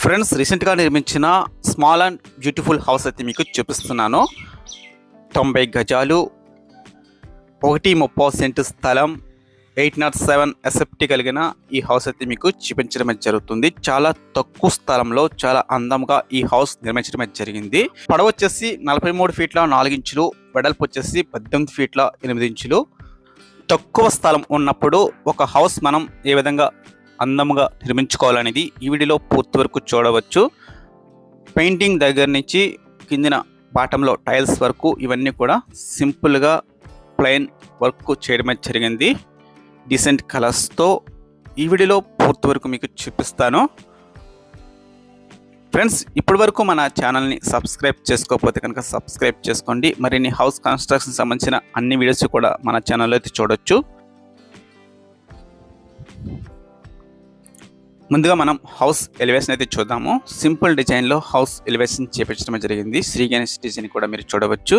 Friends రీసెంట్గా నిర్మించిన small and beautiful house అయితే మీకు చూపిస్తున్నాను. తొంభై గజాలు ఒకటి ముప్పై సెంటు స్థలం ఎయిట్ నాట్ సెవెన్ ఎసెప్టీ కలిగిన ఈ హౌస్ అయితే మీకు చూపించడం జరుగుతుంది. చాలా తక్కువ స్థలంలో చాలా అందంగా ఈ హౌస్ నిర్మించడం జరిగింది. పడవ వచ్చేసి నలభై మూడు ఫీట్ల నాలుగు ఇంచులు వెడల్పు వచ్చేసి పద్దెనిమిది ఫీట్ల ఎనిమిది ఇంచులు. తక్కువ స్థలం ఉన్నప్పుడు ఒక హౌస్ మనం ఏ విధంగా అందంగా నిర్మించుకోవాలనేది ఈ వీడియోలో పూర్తి వరకు చూడవచ్చు. పెయింటింగ్ దగ్గర నుంచి కిందిన బాటంలో టైల్స్ వరకు ఇవన్నీ కూడా సింపుల్గా ప్లెయిన్ వర్క్ చేయడమే జరిగింది. డీసెంట్ కలర్స్తో ఈ వీడియోలో పూర్తి వరకు మీకు చూపిస్తాను. ఫ్రెండ్స్ ఇప్పటి వరకు మన ఛానల్ని సబ్స్క్రైబ్ చేసుకోకపోతే కనుక సబ్స్క్రైబ్ చేసుకోండి. మరిన్ని హౌస్ కన్స్ట్రక్షన్ సంబంధించిన అన్ని వీడియోస్ కూడా మన ఛానల్లో అయితే చూడొచ్చు. ముందుగా మనం హౌస్ ఎలివేషన్ అయితే చూద్దాము. సింపుల్ డిజైన్లో హౌస్ ఎలివేషన్ చేపించడం జరిగింది. శ్రీ గణేష్ డిజైన్ కూడా మీరు చూడవచ్చు.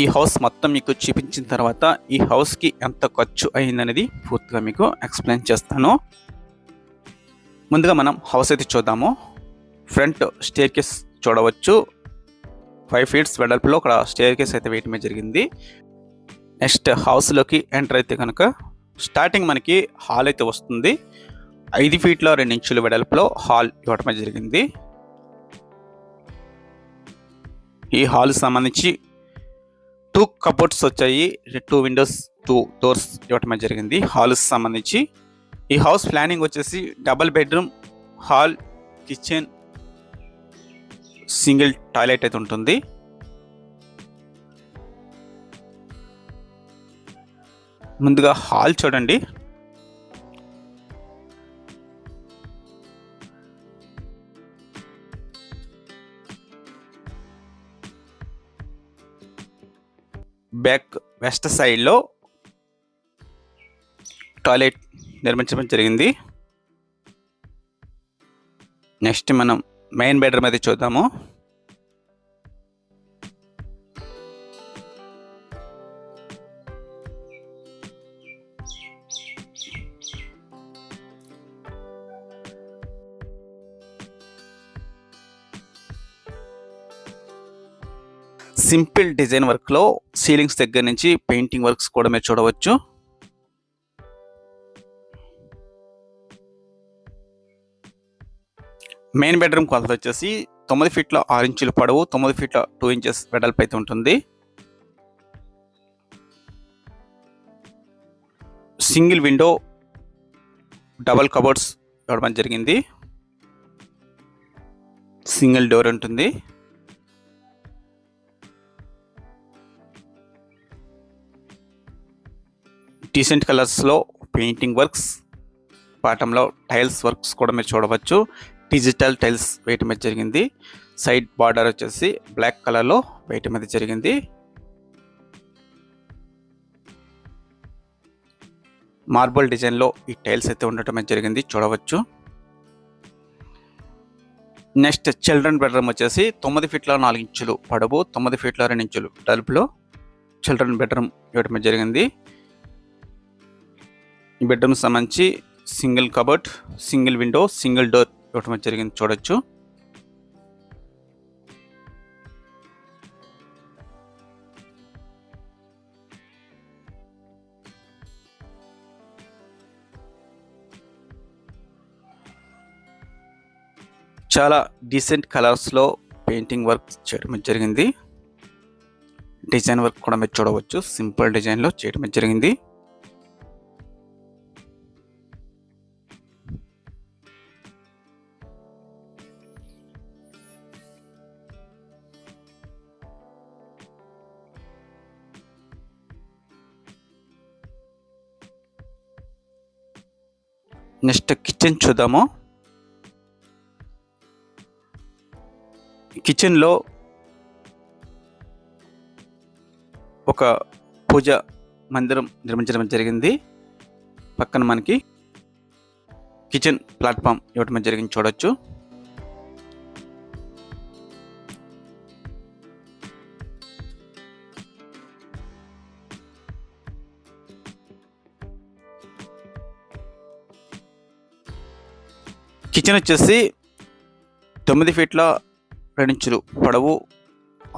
ఈ హౌస్ మొత్తం మీకు చూపించిన తర్వాత ఈ హౌస్కి ఎంత ఖర్చు అయిందనేది పూర్తిగా మీకు ఎక్స్ప్లెయిన్ చేస్తాను. ముందుగా మనం హౌస్ అయితే చూద్దాము. ఫ్రంట్ స్టేర్ కేస్ చూడవచ్చు. ఫైవ్ ఫీట్స్ వెడల్పులో అక్కడ స్టేర్ కేస్ అయితే వేయటమే జరిగింది. నెక్స్ట్ హౌస్లోకి ఎంటర్ అయితే కనుక స్టార్టింగ్ మనకి హాల్ అయితే వస్తుంది. ఐదు ఫీట్ల రెండు ఇంచుల వెడల్పులో హాల్ ఇవ్వటం జరిగింది. ఈ హాల్ సంబంధించి టూ కబోర్డ్స్ వచ్చాయి. టూ విండోస్ టూ డోర్స్ ఇవ్వటం జరిగింది. హాల్ సంబంధించి ఈ హౌస్ ప్లానింగ్ వచ్చేసి double bedroom hall kitchen single toilet అయితే ఉంటుంది. ముందుగా హాల్ చూడండి. బ్యాక్ వెస్ట్ సైడ్లో టాయిలెట్ నిర్మించడం జరిగింది. నెక్స్ట్ మనం మెయిన్ బెడ్రూమ్ అయితే చూద్దాము. సింపుల్ డిజైన్ వర్క్లో సీలింగ్స్ దగ్గర నుంచి పెయింటింగ్ వర్క్స్ కూడా మీరు చూడవచ్చు. మెయిన్ బెడ్రూమ్ కొలత వచ్చేసి తొమ్మిది ఫీట్ల ఆరు ఇంచులు పొడవు తొమ్మిది ఫీట్ల టూ ఇంచెస్ వెడల్పు అయితే ఉంటుంది. సింగిల్ విండో డబల్ కబోర్డ్స్ ఇవ్వడం జరిగింది. సింగిల్ డోర్ ఉంటుంది. డీసెంట్ కలర్స్లో పెయింటింగ్ వర్క్స్ పాఠంలో టైల్స్ వర్క్స్ కూడా మీరు చూడవచ్చు. డిజిటల్ టైల్స్ వేయటం మీద జరిగింది. సైడ్ బార్డర్ వచ్చేసి బ్లాక్ కలర్లో వేయటం మీద జరిగింది. మార్బుల్ డిజైన్లో ఈ టైల్స్ అయితే ఉండటం జరిగింది. చూడవచ్చు. నెక్స్ట్ చిల్డ్రన్ బెడ్రూమ్ వచ్చేసి తొమ్మిది ఫీట్ల నాలుగు ఇంచులు పడవు తొమ్మిది ఫీట్ల రెండు ఇంచులు. డల్పులో చిల్డ్రన్ బెడ్రూమ్ ఇవ్వడం జరిగింది. ఈ బెడ్రూమ్ సంబంధించి single cupboard single window single door ఇవ్వటం జరిగింది చూడొచ్చు. చాలా డీసెంట్ కలర్స్లో పెయింటింగ్ వర్క్ చేయడం జరిగింది. డిజైన్ వర్క్ కూడా మీరు చూడవచ్చు. సింపుల్ డిజైన్లో చేయడం జరిగింది. నెక్స్ట్ కిచెన్ చూద్దాము. కిచెన్లో ఒక పూజ మందిరం నిర్మించడం జరిగింది. పక్కన మనకి కిచెన్ ప్లాట్ఫామ్ ఇవ్వటం జరిగింది చూడొచ్చు. కిచెన్ వచ్చేసి తొమ్మిది ఫీట్ల రెండించులు పొడవు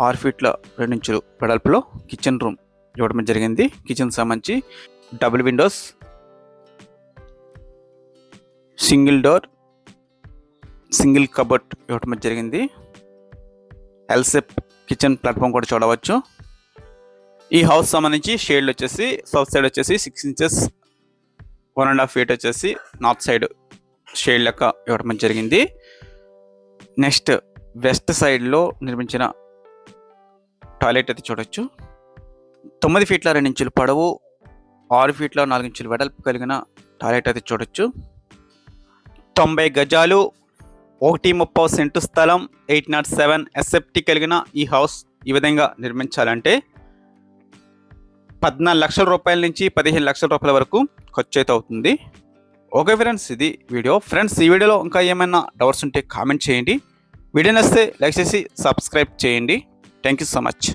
ఆరు ఫీట్ల రెండించులు వెడల్పులో కిచెన్ రూమ్ ఇవ్వడం జరిగింది. కిచెన్ సంబంధించి double windows single door single cupboard ఇవ్వటం జరిగింది. ఎల్సెప్ కిచెన్ ప్లాట్ఫామ్ కూడా చూడవచ్చు. ఈ హౌస్ సంబంధించి షేడ్లు వచ్చేసి సౌత్ సైడ్ వచ్చేసి six inches one and half feet వచ్చేసి నార్త్ సైడ్ షేడ్ లెక్క ఇవ్వడం జరిగింది. నెక్స్ట్ వెస్ట్ సైడ్లో నిర్మించిన టాయిలెట్ అయితే చూడొచ్చు. తొమ్మిది ఫీట్ల రెండు ఇంచులు పొడవు ఆరు ఫీట్ల నాలుగు ఇంచులు వెడల్పు కలిగిన టాయిలెట్ అయితే చూడొచ్చు. తొంభై గజాలు ఒకటి ముప్పై సెంటు స్థలం ఎయిట్ నాట్ సెవెన్ ఎస్ఎఫ్టీ కలిగిన ఈ హౌస్ ఈ విధంగా నిర్మించాలంటే పద్నాలుగు లక్షల రూపాయల నుంచి పదిహేను లక్షల రూపాయల వరకు ఖర్చు అయితే అవుతుంది. ఓకే ఫ్రెండ్స్ ఇది వీడియో ఫ్రెండ్స్ ఈ వీడియోలో ఇంకా ఏమైనా డౌట్స్ ఉంటే కామెంట్ చేయండి. వీడియో నస్తే లైక్ చేసి సబ్స్క్రైబ్ చేయండి. Thank you so much